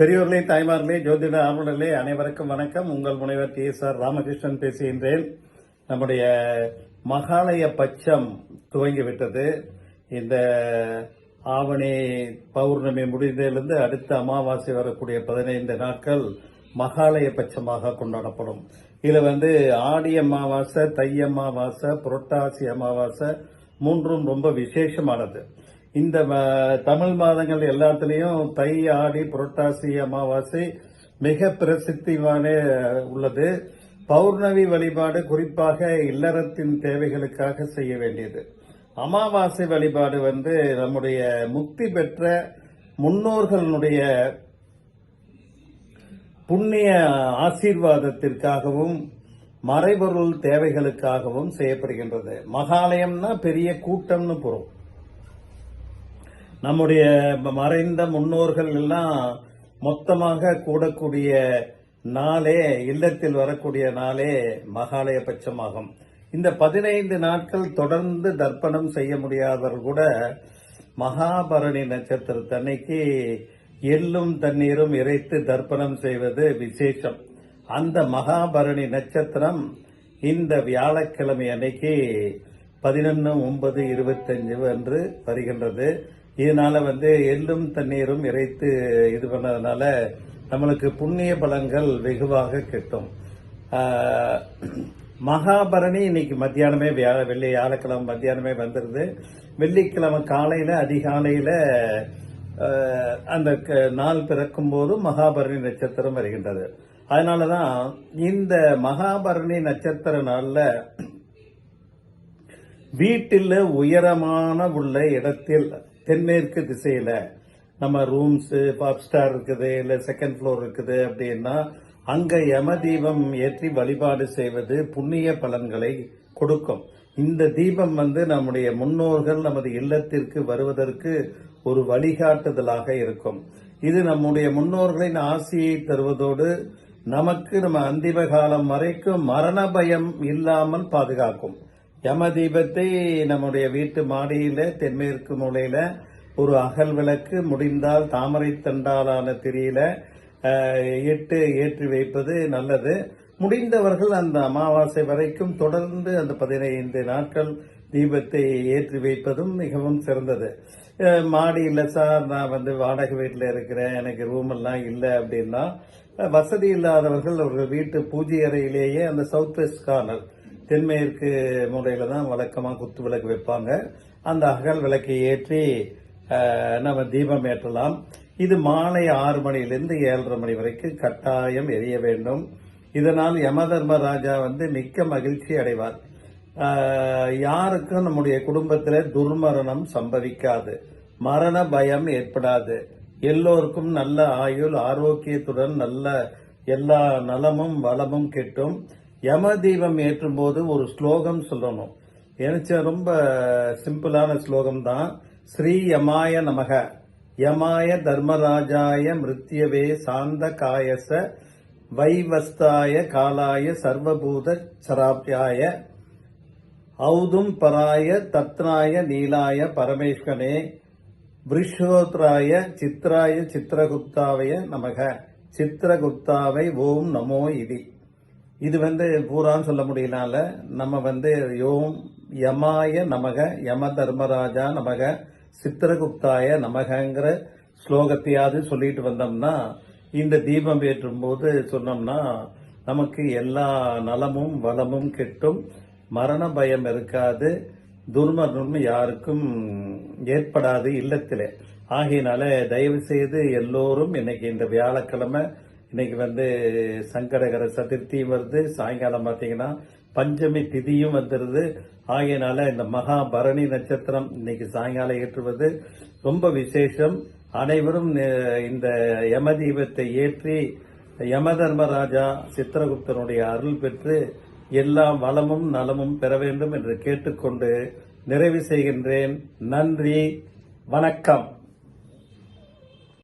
பெரியோர்களே தாய்மார்களே ஜோதிட ஆர்வலர்களே அனைவருக்கும் வணக்கம். உங்கள் முனைவர் டி எஸ் ஆர் ராமகிருஷ்ணன் பேசுகின்றேன். நம்முடைய மகாலய பட்சம் துவங்கிவிட்டது. இந்த ஆவணி பௌர்ணமி முடிந்ததிலிருந்து அடுத்த அமாவாசை வரக்கூடிய பதினைந்து நாட்கள் மகாலய பட்சமாக கொண்டாடப்படும். இதில் வந்து ஆடி அமாவாசை தை அமாவாசை புரட்டாசி அமாவாசை மூன்றும் ரொம்ப விசேஷமானது. இந்த தமிழ் மாதங்கள் எல்லாத்துலேயும் தை ஆடி புரட்டாசி அமாவாசை மிக பிரசித்திவானே உள்ளது. பௌர்ணமி வழிபாடு குறிப்பாக இல்லறத்தின் தேவைகளுக்காக செய்ய வேண்டியது. அமாவாசை வழிபாடு வந்து நம்முடைய முக்தி பெற்ற முன்னோர்களுடைய புண்ணிய ஆசீர்வாதத்திற்காகவும் மறைபொருள் தேவைகளுக்காகவும் செய்யப்படுகின்றது. மகாலயம்னா பெரிய கூட்டம்னு பொருள். நம்முடைய மறைந்த முன்னோர்கள் எல்லாம் மொத்தமாக கூடக்கூடிய நாளே இல்லத்தில் வரக்கூடிய நாளே மகாலய பட்சமாகும். இந்த பதினைந்து நாட்கள் தொடர்ந்து தர்ப்பணம் செய்ய முடியாதவர் கூட மகாபரணி நட்சத்திரத்தன்னைக்கு எள்ளும் தண்ணீரும் இறைத்து தர்ப்பணம் செய்வது விசேஷம். அந்த மகாபரணி நட்சத்திரம் இந்த வியாழக்கிழமை அன்னைக்கு பதினொன்று ஒன்பது இருபத்தஞ்சு அன்று வருகின்றது. இதனால வந்து எள்ளும் தண்ணீரும் இறைத்து இது பண்ணதுனால நம்மளுக்கு புண்ணிய பலன்கள் வெகுவாக கிட்டும். மகாபரணி இன்னைக்கு மத்தியானமே வியா வெள்ளி வியாழக்கிழமை மத்தியானமே வந்துடுது வெள்ளிக்கிழமை காலையில் அதிகாலையில் அந்த க- நாள் பிறக்கும் போது மகாபரணி நட்சத்திரம் வருகின்றது. அதனாலதான் இந்த மகாபரணி நட்சத்திர நாளில் வீட்டில் உயரமான உள்ள இடத்தில் தென்மேற்கு திசையில நம்ம ரூம்ஸ் பாப் ஸ்டார் இருக்குது இல்ல செகண்ட் ஃப்ளோர் இருக்குது அப்படின்னா அங்க யம தீபம் ஏற்றி வழிபாடு செய்வது புண்ணிய பலன்களை கொடுக்கும். இந்த தீபம் வந்து நம்முடைய முன்னோர்கள் நமது இல்லத்திற்கு வருவதற்கு ஒரு வழிகாட்டுதலாக இருக்கும். இது நம்முடைய முன்னோர்களின் ஆசையை தருவதோடு நமக்கு நம்ம அந்திம காலம் வரைக்கும் மரண பயம் இல்லாமல் பாதுகாக்கும். யம தீபத்தை நம்முடைய வீட்டு மாடியில தென்மேற்கு மூலையில ஒரு அகல் விளக்கு முடிந்தால் தாமரை தண்டாலான திரியில எட்டு ஏற்றி வைப்பது நல்லது. முடிந்தவர்கள் அந்த அமாவாசை வரைக்கும் தொடர்ந்து அந்த பதினைந்து நாட்கள் தீபத்தை ஏற்றி வைப்பதும் மிகவும் சிறந்தது. மாடியில் மாடி இல்லை சார் நான் வந்து வாடகை வீட்டில் இருக்கிறேன் எனக்கு ரூம் எல்லாம் இல்லை அப்படின்னா வசதி இல்லாதவர்கள் அவர்கள் வீட்டு பூஜை அறையிலேயே அந்த சவுத் வெஸ்ட் கார்னர் தென்மேற்கு முறையில் தான் வழக்கமாக குத்து விளக்கு வைப்பாங்க. அந்த அகல் விளக்கை ஏற்றி நம்ம தீபம் ஏற்றலாம். இது மாலை ஆறு மணியிலிருந்து ஏழரை மணி வரைக்கும் கட்டாயம் எரிய வேண்டும். இதனால் யம தர்மராஜா வந்து மிக்க மகிழ்ச்சி அடைவார். யாருக்கும் நம்முடைய குடும்பத்தில் துர்மரணம் சம்பவிக்காது. மரண பயம் ஏற்படாது. எல்லோருக்கும் நல்ல ஆயுள் ஆரோக்கியத்துடன் நல்ல எல்லா நலமும் வளமும் கிட்டும். யம தீபம் ஏற்றும் போது ஒரு ஸ்லோகம் சொல்லணும். எனக்கு ரொம்ப சிம்பிளான ஸ்லோகம் தான் ஸ்ரீ யமாய நமக. யமாய தர்மராஜாய மிருத்யவே சாந்த காயச வைவஸ்தாய காலாய சர்வபூத சராப்யாய. ஔதும் பராய தத்னாய நீலாய பரமேஸ்வரனே விருஷோத்ராய சித்ராய சித்திரகுப்தாவைய நமக. சித்திரகுப்தாவை ஓம் நமோ இதி. இது வந்து பூரான்னு சொல்ல முடியலனால நம்ம வந்து யோம் யமாய நமக யம தர்மராஜா நமக. சித்திரகுப்தாய நமகங்கிற ஸ்லோகத்தையாவது சொல்லிட்டு வந்தோம்னா இந்த தீபம் ஏற்றும் போது சொன்னோம்னா நமக்கு எல்லா நலமும் வளமும் கிட்டும். மரண பயம் இருக்காது. துர்மரணம் யாருக்கும் ஏற்படாது இல்லத்திலே. ஆகையினால தயவு செய்து எல்லோரும் இன்னைக்கு இந்த வியாழக்கிழமை இன்னைக்கு வந்து சங்கடகர சதுர்த்தியும் வருது. சாயங்காலம் பார்த்தீங்கன்னா பஞ்சமி திதியும் வந்துடுது ஆகையினால இந்த மகாபரணி நட்சத்திரம் இன்னைக்கு சாயங்காலம் ஏற்றுவது ரொம்ப விசேஷம். அனைவரும் இந்த யமதீபத்தை ஏற்றி யம தர்மராஜா சித்திரகுப்தனுடைய அருள் பெற்று எல்லா வளமும் நலமும் பெற வேண்டும் என்று கேட்டுக்கொண்டு நிறைவு செய்கின்றேன். நன்றி. வணக்கம்.